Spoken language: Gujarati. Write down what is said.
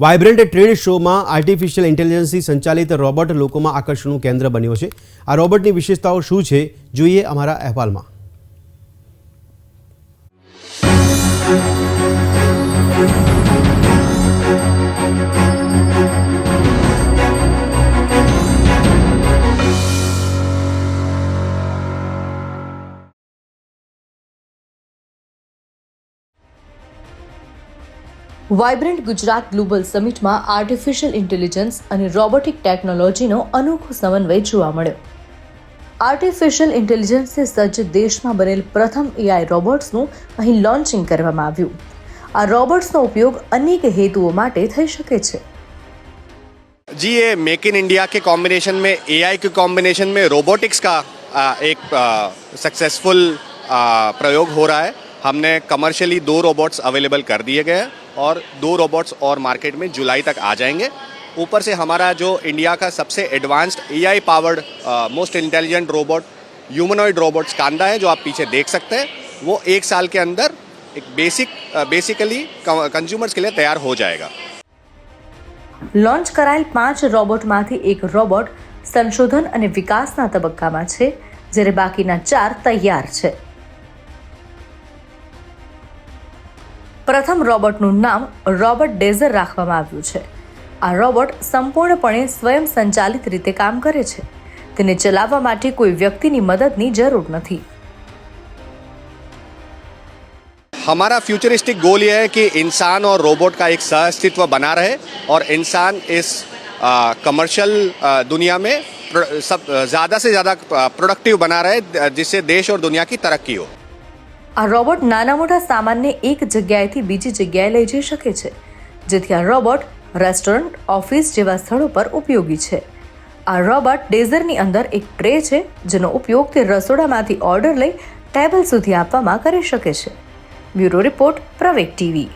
વાઇબ્રન્ટ ટ્રેડ શોમાં આર્ટિફિશિયલ ઇન્ટેલિજન્સથી સંચાલિત રોબોટ લોકોમાં આકર્ષણનું કેન્દ્ર બન્યો છે. આ રોબોટની વિશેષતાઓ શું છે? જોઈએ અમારા અહેવાલમાં. વાઇબ્રન્ટ ગુજરાત ગ્લોબલ સમિટમાં આર્ટિફિશિયલ ઇન્ટેલિજન્સ અને રોબોટિક ટેકનોલોજીનો અનોખો સમન્વય જોવા મળ્યો આર્ટિફિશિયલ ઇન્ટેલિજન્સથી સજ્જ દેશમાં બનેલ પ્રથમ એઆઈ રોબોટ્સનું અહીં લોન્ચિંગ કરવામાં આવ્યું આ રોબોટ્સનો ઉપયોગ અનેક હેતુઓ માટે થઈ શકે છે जी ये मेक इन इंडिया के कॉम्बिनेशन में एआई के कॉम्बिनेशन में रोबोटिक्स का आ, एक सक्सेसफुल प्रयोग हो रहा है हमने कमर्शियली दो रोबोट्स अवेलेबल कर दिए गए हैं और दो रोबोट्स और मार्केट में जुलाई तक आ जाएंगे ऊपर से हमारा जो इंडिया का सबसे advanced AI powered most intelligent robot humanoid robot कांदा है जो आप पीछे देख सकते हैं वो एक साल के अंदर एक बेसिक बेसिकली कंज्यूमर्स के लिए तैयार हो जाएगा લોન્ચ કરાયેલ પાંચ રોબોટમાંથી એક રોબોટ સંશોધન અને વિકાસના તબક્કામાં છે જ્યારે બાકીના ચાર તૈયાર છે પ્રથમ રોબોટનું નામ રોબોટ ડેઝર રાખવામાં આવ્યું છે આ રોબોટ સંપૂર્ણપણે સ્વયં સંચાલિત રીતે કામ કરે છે તેને ચલાવવા માટે કોઈ વ્યક્તિની મદદની જરૂર નથી हमारा फ्यूचरिस्टिक गोल ये है कि इंसान और रोबोट का एक सहअस्तित्व बना रहे और इंसान इस कमर्शियल दुनिया में प्र- सब ज़्यादा से ज़्यादा प्रोडक्टिव बना रहे जिससे देश और दुनिया की तरक्की हो આ રોબોટ નાના મોટા સામાનને એક જગ્યાએથી બીજી જગ્યાએ લઈ જઈ શકે છે, જેથી આ રોબોટ રેસ્ટોરન્ટ, ઓફિસ જેવા સ્થળો પર ઉપયોગી છે. આ રોબોટ ડેઝરની અંદર એક ટ્રે છે, જેનો ઉપયોગ તે રસોડામાંથી ઓર્ડર લઈ ટેબલ સુધી આપવામાં કરી શકે છે. બ્યુરો રિપોર્ટ પ્રવેક ટીવી.